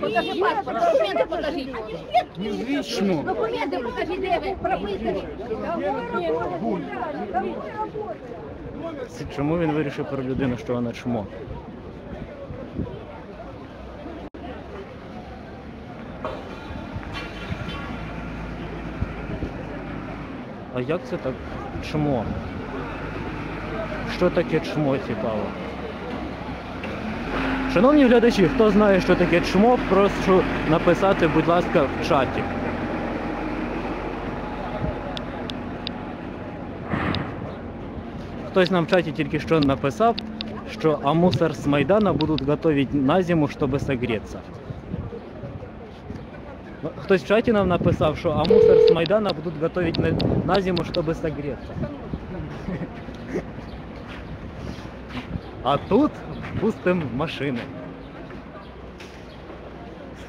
Покажи паспорт, документи покажіть. Документи покажіть, де ви прописані. Чому він вирішив про людину, що вона чмо? А як це так чмо? Що таке чмо цікаво? Шановні глядачі, хто знає, що таке чмо, прошу написати, будь ласка, в чаті. Хтось нам в чаті тільки що написав, що а мусор з Майдана будуть готовить на зиму, щоб согреться. Хтось в чаті нам написав, що а мусор з Майдана будуть готовить на, на зиму, щоб согреться. А тут пустим машини.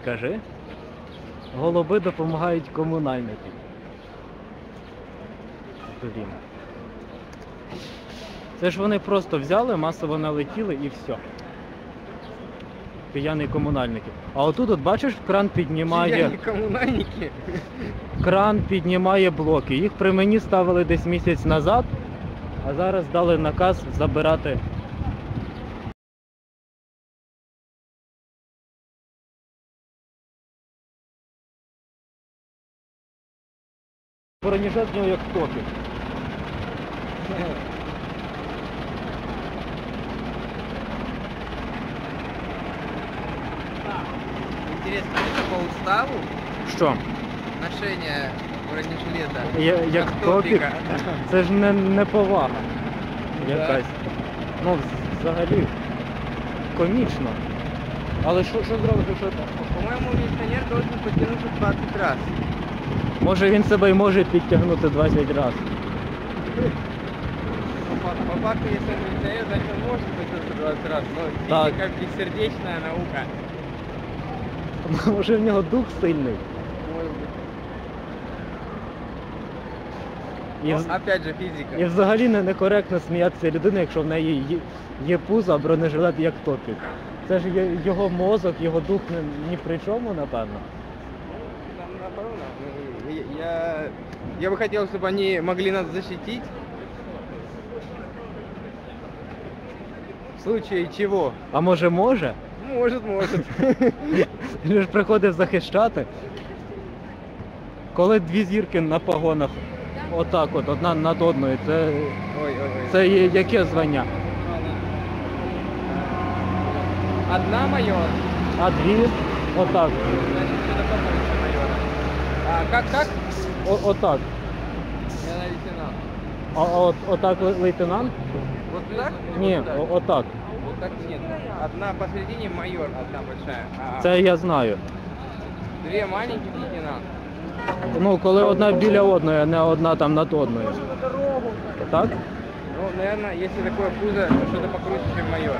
Скажи, голуби допомагають комунальникам. Блін. Це ж вони просто взяли, масово налетіли і все. П'яні комунальники. А отут, от бачиш, кран піднімає. коммунальники. Кран піднімає блоки. Їх при мені ставили десь місяць назад, а зараз дали наказ забирати. Бронежилет в нього як топік. Интересно, это по уставу Що? ношение бронежилета? Я- як топік? топика? Це ж не, не повага якась. Ну, взагалі комічно. Але що, що зробити, що так? По-моему, милиционер должен подтянуться 20 раз. Може він себе й може підтягнути 20 разів. По, фа- по факту, если он милиционер, значит он может подтянуться 20 раз. Но Так. физика бессердечная наука. Може в нього дух сильний. Может быть. І, Но, опять же, физика. і взагалі не некоректно сміятися людини, якщо в неї є, є пузо, а бронежилет як топік. Це ж є- його мозок, його дух ні, ні при чому, напевно. Там, напевно, ну, Я, бы хотел, чтобы они могли нас защитить. В случае чего? А може може? Может, может. Він ж приходив захищати. Коли дві зірки на погонах, отак от, одна над одною, це, Ой, ой, ой. це є яке звання? Одна майор. А дві отак. Значит, что-то побольше майора. А как, как? О, отак. Я на лейтенант. А, а от, отак ле- лейтенант? Вот так? Ні, Вот так? о- отак. Вот так нет. Одна посередине майор, одна большая. А Це я знаю. две маленьких лейтенант. Ну, коли одна біля одної, а не одна там над одною. Так? Ну, наверное, если такое пузо, то что-то покруче, чем майор.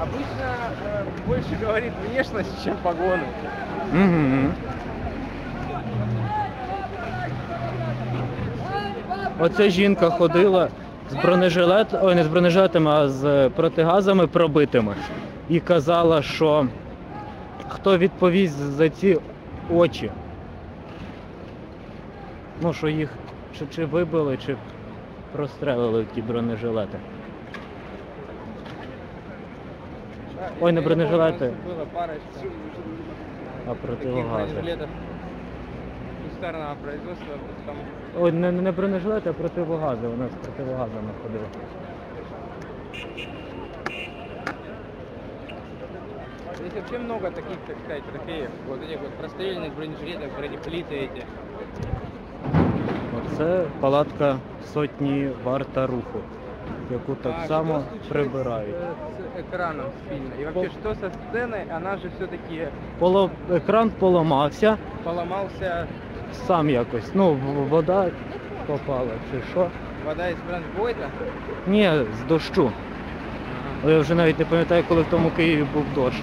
Обычно э, больше говорит внешность, чем погоны. Угу. Оця жінка ходила з бронежилет, ой, не з бронежилетами, а з протигазами пробитими. І казала, що хто відповість за ці очі. Ну, що їх чи, чи вибили, чи прострелили ті бронежилети. Ой, не парочка А противогази бронежилетов кустарного производства, там Ой, не, не бронежилети, а противогази. Вона з противогазами ходила. Здесь вообще много таких, так сказать, трофеев. Вот этих вот простреленных бронежилетов, бронеплиты эти. Оце палатка сотні варта руху, яку так А, само что случилось прибирають. С, с экраном с фильма. И вообще, Пол- что со сценой? Она же все-таки Поло... Екран поламався поломался, сам якось. Ну, вода попала чи що. вода из бронзбойта. Ні, з дощу. Я вже навіть не пам'ятаю, коли в тому Києві був дощ.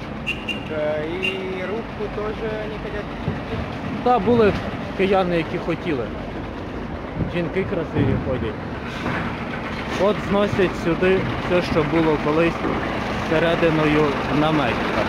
Э, И рубку тоже не хотят пустить. Та були кияни, які хотіли. Жінки красиві ходять. От зносять сюди все, що було колись всерединою наметка.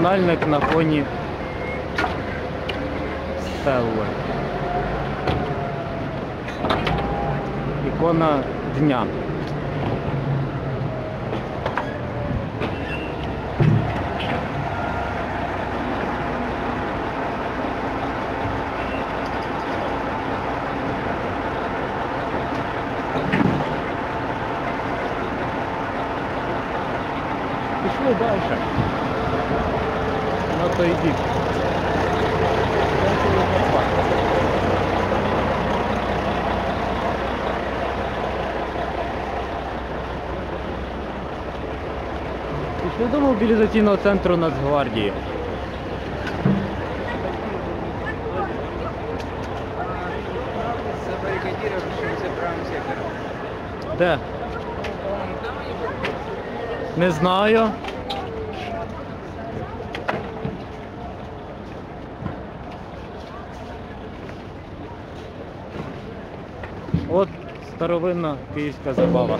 Комунальник на фоні стелли. Ікона дня. Пішли далі. Той бік. Пішли до мобілізаційного центру Нацгвардії. Де? Не знаю. От старовинна київська забава.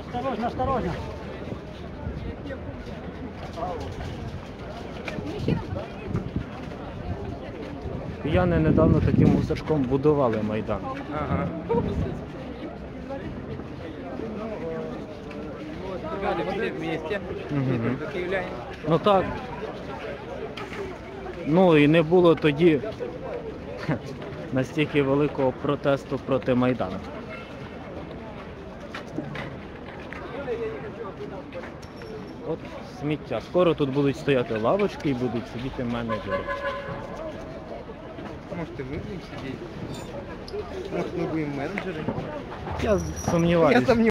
Осторожно, осторожно. Кияни недавно таким гусачком будували майдан. Ага. Ребята, все вместе. Мгм. Не только киевляне. Ну так. Ну і не було тоді настільки великого протесту проти Майдану. От сміття. Скоро тут будуть стояти лавочки і будуть сидіти менеджери. Может, и мы будем сидеть? Может, мы будем менеджеры? Я Я сумніваюся.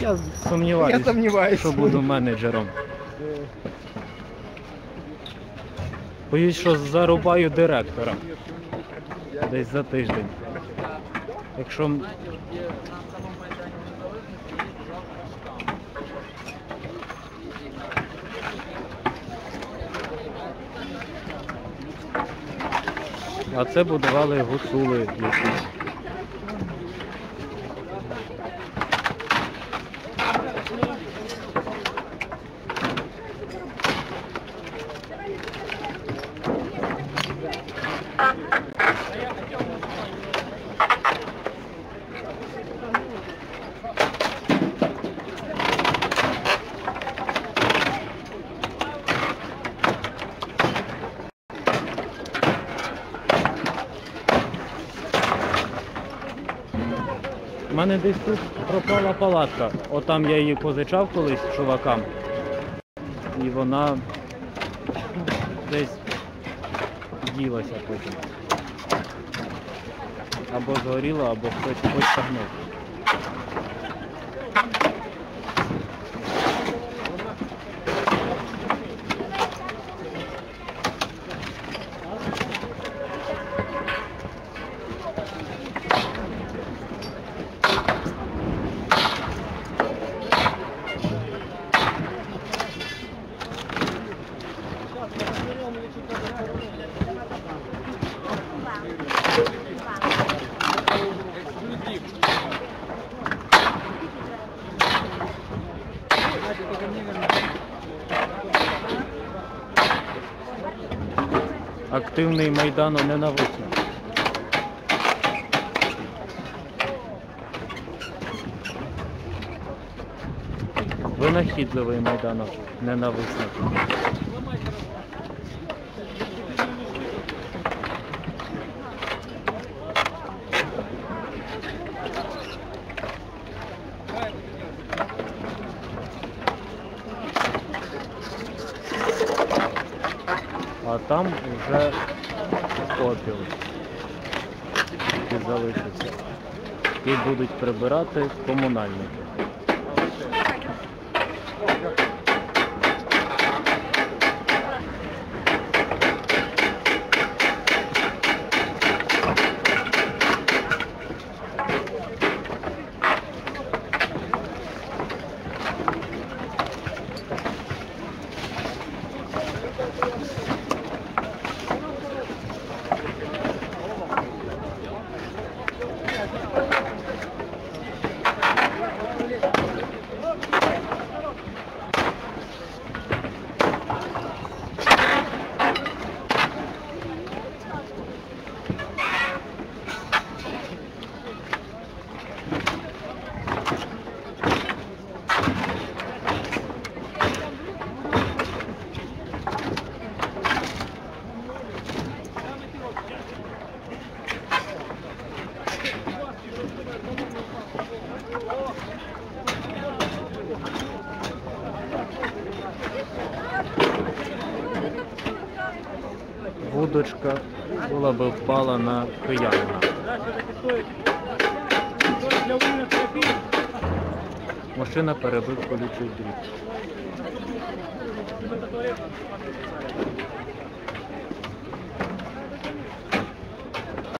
Я Я сумніваюся, що буду менеджером. Боюсь, що зарубаю директора десь за тиждень. Якщо А це будували гуцули якісь. Мене десь тут пропала палатка. Отам я її позичав колись чувакам. І вона десь ділася потім. Або згоріла, або хтось потягнув. Активний майдану ненависно. Винахідливий майданок ненависник. там вже попіл який залишився. І будуть прибирати комунальники. Вудочка була би впала на киянина. Машина перебив колючий дріт.